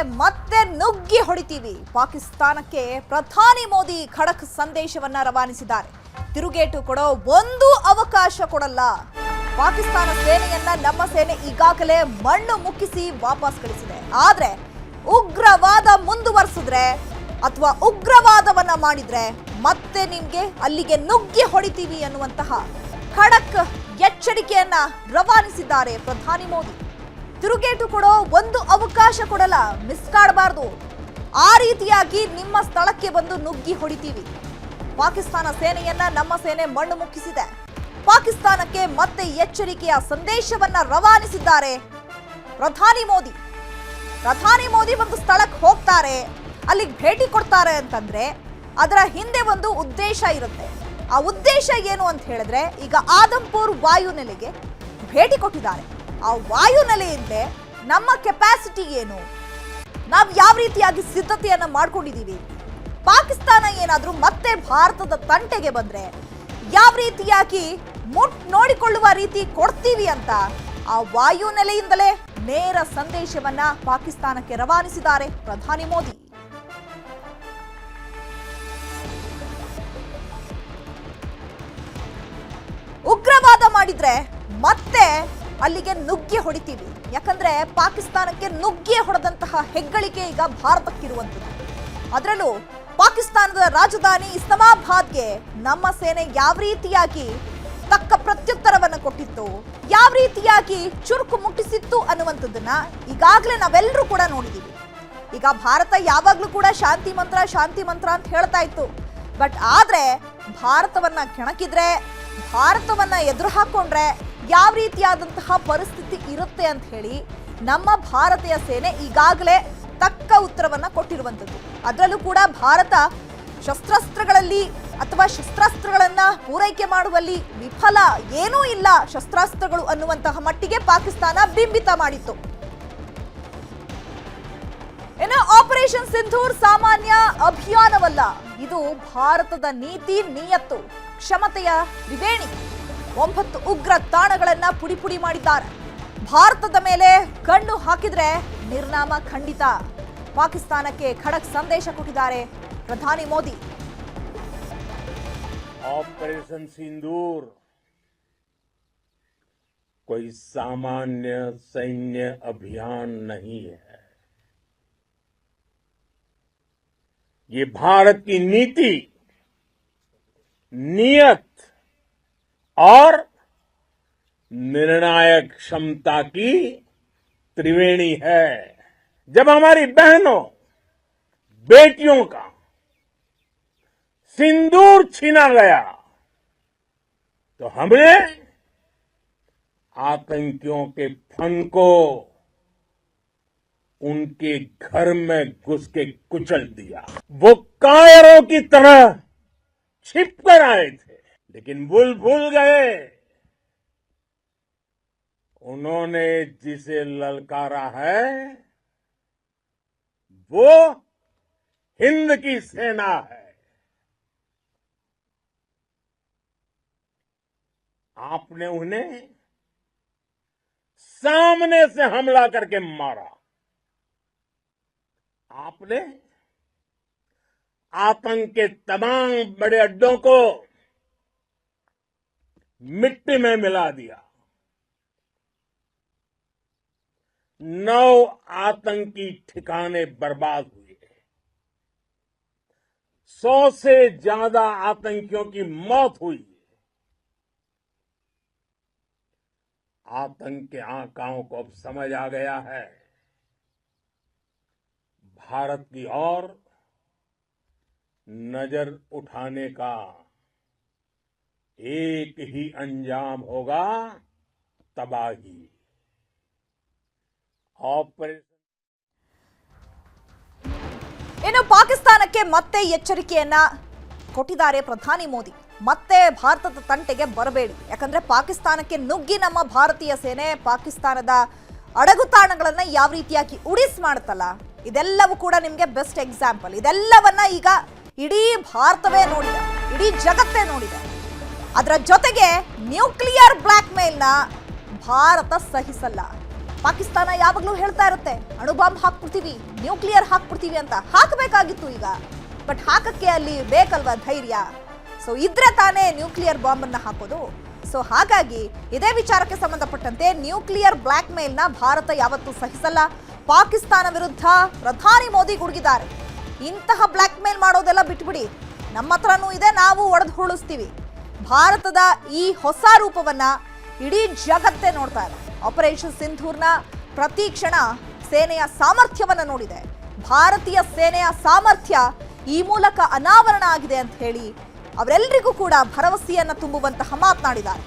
ಮತ್ತೆ ನುಗ್ಗಿ ಹೊಡಿತೀವಿ. ಪಾಕಿಸ್ತಾನಕ್ಕೆ ಪ್ರಧಾನಿ ಮೋದಿ ಖಡಕ್ ಸಂದೇಶವನ್ನ ರವಾನಿಸಿದ್ದಾರೆ. ತಿರುಗೇಟು ಕೊಡೋ ಒಂದು ಅವಕಾಶ ಕೊಡಲ್ಲ. ಪಾಕಿಸ್ತಾನ ಸೇನೆಯನ್ನ ನಮ್ಮ ಸೇನೆ ಈಗಾಗಲೇ ಮಣ್ಣು ಮುಕ್ಕಿಸಿ ವಾಪಸ್ ಕಳಿಸಿದೆ. ಆದ್ರೆ ಉಗ್ರವಾದ ಮುಂದುವರೆಸಿದ್ರೆ ಅಥವಾ ಉಗ್ರವಾದವನ್ನ ಮಾಡಿದ್ರೆ ಮತ್ತೆ ನಿಮ್ಗೆ ಅಲ್ಲಿಗೆ ನುಗ್ಗಿ ಹೊಡಿತೀವಿ ಅನ್ನುವಂತಹ ಖಡಕ್ ಎಚ್ಚರಿಕೆಯನ್ನ ರವಾನಿಸಿದ್ದಾರೆ ಪ್ರಧಾನಿ ಮೋದಿ. ತಿರುಗೇಟು ಕೊಡೋ ಒಂದು ಅವಕಾಶ ಕೊಡಲ್ಲ. ಮಿಸ್ ಕಾಡಬಾರ್ದು. ಆ ರೀತಿಯಾಗಿ ನಿಮ್ಮ ಸ್ಥಳಕ್ಕೆ ಬಂದು ನುಗ್ಗಿ ಹೊಡಿತೀವಿ. ಪಾಕಿಸ್ತಾನ ಸೇನೆಯನ್ನ ನಮ್ಮ ಸೇನೆ ಮಣ್ಣು ಮುಕ್ಕಿಸಿದೆ. ಪಾಕಿಸ್ತಾನಕ್ಕೆ ಮತ್ತೆ ಎಚ್ಚರಿಕೆಯ ಸಂದೇಶವನ್ನ ರವಾನಿಸಿದ್ದಾರೆ ಪ್ರಧಾನಿ ಮೋದಿ. ಪ್ರಧಾನಿ ಮೋದಿ ಒಂದು ಸ್ಥಳಕ್ಕೆ ಹೋಗ್ತಾರೆ ಅಲ್ಲಿಗೆ ಭೇಟಿ ಕೊಡ್ತಾರೆ ಅಂತಂದ್ರೆ ಅದರ ಹಿಂದೆ ಒಂದು ಉದ್ದೇಶ ಇರುತ್ತೆ. ಆ ಉದ್ದೇಶ ಏನು ಅಂತ ಹೇಳಿದ್ರೆ ಈಗ ಆದಂಪುರ್ ವಾಯುನೆಲೆಗೆ ಭೇಟಿ ಕೊಟ್ಟಿದ್ದಾರೆ. ಆ ವಾಯುನೆಲೆಯಿಂದಲೇ ನಮ್ಮ ಕೆಪಾಸಿಟಿ ಏನು? ನಾವು ಯಾವ ರೀತಿಯಾಗಿ ಸಿದ್ಧತೆಯನ್ನು ಮಾಡಿಕೊಂಡಿದ್ದೀವಿ ಪಾಕಿಸ್ತಾನ ಏನಾದರೂ ಮತ್ತೆ ಭಾರತದ ತಂಟೆಗೆ ಬಂದರೆ ಯಾವ ರೀತಿಯಾಗಿ ಮುಟ್ ನೋಡಿಕೊಳ್ಳುವ ರೀತಿ ಕೊಡ್ತೀವಿ ಅಂತ ಆ ವಾಯುನೆಲೆಯಿಂದಲೇ ನೇರ ಸಂದೇಶವನ್ನ ಪಾಕಿಸ್ತಾನಕ್ಕೆ ರವಾನಿಸಿದ್ದಾರೆ ಪ್ರಧಾನಿ ಮೋದಿ. ಉಗ್ರವಾದ ಮಾಡಿದ್ರೆ ಮತ್ತೆ ಅಲ್ಲಿಗೆ ನುಗ್ಗೆ ಹೊಡಿತೀವಿ. ಯಾಕಂದ್ರೆ ಪಾಕಿಸ್ತಾನಕ್ಕೆ ನುಗ್ಗೆ ಹೊಡೆದಂತಹ ಹೆಗ್ಗಳಿಕೆ ಈಗ ಭಾರತಕ್ಕಿರುವಂಥದ್ದು. ಅದರಲ್ಲೂ ಪಾಕಿಸ್ತಾನದ ರಾಜಧಾನಿ ಇಸ್ಲಾಮಾಬಾದ್ಗೆ ನಮ್ಮ ಸೇನೆ ಯಾವ ರೀತಿಯಾಗಿ ತಕ್ಕ ಪ್ರತ್ಯುತ್ತರವನ್ನು ಕೊಟ್ಟಿತ್ತು, ಯಾವ ರೀತಿಯಾಗಿ ಚುರುಕು ಮುಟ್ಟಿಸಿತ್ತು ಅನ್ನುವಂಥದ್ದನ್ನ ಈಗಾಗಲೇ ನಾವೆಲ್ಲರೂ ಕೂಡ ನೋಡಿದೀವಿ. ಈಗ ಭಾರತ ಯಾವಾಗಲೂ ಕೂಡ ಶಾಂತಿ ಮಂತ್ರ ಶಾಂತಿ ಮಂತ್ರ ಅಂತ ಹೇಳ್ತಾ ಇತ್ತು. ಬಟ್ ಆದ್ರೆ ಭಾರತವನ್ನ ಕೆಣಕಿದ್ರೆ, ಭಾರತವನ್ನ ಎದುರು ಹಾಕೊಂಡ್ರೆ ಯಾವ ರೀತಿಯಾದಂತಹ ಪರಿಸ್ಥಿತಿ ಇರುತ್ತೆ ಅಂತ ಹೇಳಿ ನಮ್ಮ ಭಾರತೀಯ ಸೇನೆ ಈಗಾಗಲೇ ತಕ್ಕ ಉತ್ತರವನ್ನ ಕೊಟ್ಟಿರುವಂಥದ್ದು. ಅದರಲ್ಲೂ ಕೂಡ ಭಾರತ ಶಸ್ತ್ರಾಸ್ತ್ರಗಳಲ್ಲಿ ಅಥವಾ ಶಸ್ತ್ರಾಸ್ತ್ರಗಳನ್ನ ಪೂರೈಕೆ ಮಾಡುವಲ್ಲಿ ವಿಫಲ ಏನೂ ಇಲ್ಲ ಶಸ್ತ್ರಾಸ್ತ್ರಗಳು ಅನ್ನುವಂತಹ ಮಟ್ಟಿಗೆ ಪಾಕಿಸ್ತಾನ ಬಿಂಬಿತ ಮಾಡಿತ್ತು. ಇನ್ನು ಆಪರೇಷನ್ ಸಿಂಧೂರ್ ಸಾಮಾನ್ಯ ಅಭಿಯಾನವಲ್ಲ, ಇದು ಭಾರತದ ನೀತಿ ನಿಯತ್ತು, ಕ್ಷಮತೆಯ ತ್ರಿವೇಣಿ. ಒಂಬತ್ತು ಉಗ್ರ ತಾಣಗಳನ್ನ ಪುಡಿ ಪುಡಿ ಮಾಡಿದ್ದಾರೆ ಭಾರತದ ಮೇಲೆ ಕಣ್ಣು ಹಾಕಿದ್ರೆ ನಿರ್ನಾಮ ಖಂಡಿತ ಪಾಕಿಸ್ತಾನಕ್ಕೆ ಖಡಕ್ ಸಂದೇಶ ಕೊಟ್ಟಿದ್ದಾರೆ ಪ್ರಧಾನಿ ಮೋದಿ ऑपरेशन सिंदूर कोई सामान्य सैन्य अभियान नहीं है ये भारत की नीति नियत और निर्णायक क्षमता की त्रिवेणी है। जब हमारी बहनों, बेटियों का सिंदूर छीना गया तो हमने आतंकियों के फन को उनके घर में घुस के कुचल दिया। वो कायरों की तरह छिप कर आए थे। लेकिन भूल भूल गए। उन्होंने जिसे ललकारा है, वो हिंद की सेना है। आपने उन्हें सामने से हमला करके मारा। आपने आतंक के तमाम बड़े अड्डों को मिट्टी में मिला दिया। नौ आतंकी ठिकाने बर्बाद हुए। सौ से ज़्यादा आतंकियों की मौत हुई। आतंक के आकाओं को अब समझ आ गया है। भारत की ओर नज़र उठाने का एक ही अंजाम होगा तबाही ऑपरेशन ಇನ್ನು ಪಾಕಿಸ್ತಾನಕ್ಕೆ ಮತ್ತೆ ಎಚ್ಚರಿಕೆಯನ್ನ ಕೊಟ್ಟಿದ್ದಾರೆ ಪ್ರಧಾನಿ ಮೋದಿ ಮತ್ತೆ ಭಾರತದ ತಂಟೆಗೆ ಬರಬೇಡಿ ಯಾಕಂದ್ರೆ ಪಾಕಿಸ್ತಾನಕ್ಕೆ ನುಗ್ಗಿ ನಮ್ಮ ಭಾರತೀಯ ಸೇನೆ ಪಾಕಿಸ್ತಾನದ ಅಡಗುತಾಣಗಳನ್ನ ಯಾವ ರೀತಿಯಾಗಿ ಉಡಿಸ್ ಮಾಡುತ್ತಲ್ಲ ಇದೆಲ್ಲವೂ ಕೂಡ ನಿಮಗೆ ಬೆಸ್ಟ್ ಎಕ್ಸಾಂಪಲ್ ಇದೆಲ್ಲವನ್ನ ಈಗ ಇಡೀ ಭಾರತವೇ ನೋಡಿದೆ ಇಡೀ ಜಗತ್ತೇ ನೋಡಿದೆ ಅದರ ಜೊತೆಗೆ ನ್ಯೂಕ್ಲಿಯರ್ ಬ್ಲ್ಯಾಕ್ ಮೇಲ್ನ ಭಾರತ ಸಹಿಸಲ್ಲ. ಪಾಕಿಸ್ತಾನ ಯಾವಾಗಲೂ ಹೇಳ್ತಾ ಇರುತ್ತೆ, ಅಣು ಬಾಂಬ್ ಹಾಕ್ಬಿಡ್ತೀವಿ, ನ್ಯೂಕ್ಲಿಯರ್ ಹಾಕ್ಬಿಡ್ತೀವಿ ಅಂತ ಹಾಕಬೇಕಾಗಿತ್ತು ಈಗ. ಬಟ್ ಹಾಕಕ್ಕೆ ಅಲ್ಲಿ ಬೇಕಲ್ವಾ ಧೈರ್ಯ? ಸೊ, ಇದ್ರೆ ತಾನೇ ನ್ಯೂಕ್ಲಿಯರ್ ಬಾಂಬ್ ಅನ್ನ ಹಾಕೋದು. ಸೊ, ಹಾಗಾಗಿ ಇದೇ ವಿಚಾರಕ್ಕೆ ಸಂಬಂಧಪಟ್ಟಂತೆ ನ್ಯೂಕ್ಲಿಯರ್ ಬ್ಲ್ಯಾಕ್ ಮೇಲ್ನ ಭಾರತ ಯಾವತ್ತೂ ಸಹಿಸಲ್ಲ. ಪಾಕಿಸ್ತಾನ ವಿರುದ್ಧ ಪ್ರಧಾನಿ ಮೋದಿ ಗುಡುಗಿದ್ದಾರೆ. ಇಂತಹ ಬ್ಲ್ಯಾಕ್ ಮೇಲ್ ಮಾಡೋದೆಲ್ಲ ಬಿಟ್ಬಿಡಿ. ನಮ್ಮ ಹತ್ರನೂ ಇದೆ, ನಾವು ಒಡೆದು ಹುಳಿಸ್ತೀವಿ ಭಾರತದ ಈ ಹೊಸ ರೂಪವನ್ನ ಇಡೀ ಜಗತ್ತೇ ನೋಡ್ತಾ ಇದೆ. ಆಪರೇಷನ್ ಸಿಂಧೂರ್ನ ಪ್ರತಿ ಕ್ಷಣ ಸೇನೆಯ ಸಾಮರ್ಥ್ಯವನ್ನ ನೋಡಿದೆ. ಭಾರತೀಯ ಸೇನೆಯ ಸಾಮರ್ಥ್ಯ ಈ ಮೂಲಕ ಅನಾವರಣ ಆಗಿದೆ ಅಂತ ಹೇಳಿ ಅವರೆಲ್ಲರಿಗೂ ಕೂಡ ಭರವಸೆಯನ್ನ ತುಂಬುವಂತಹ ಮಾತನಾಡಿದ್ದಾರೆ.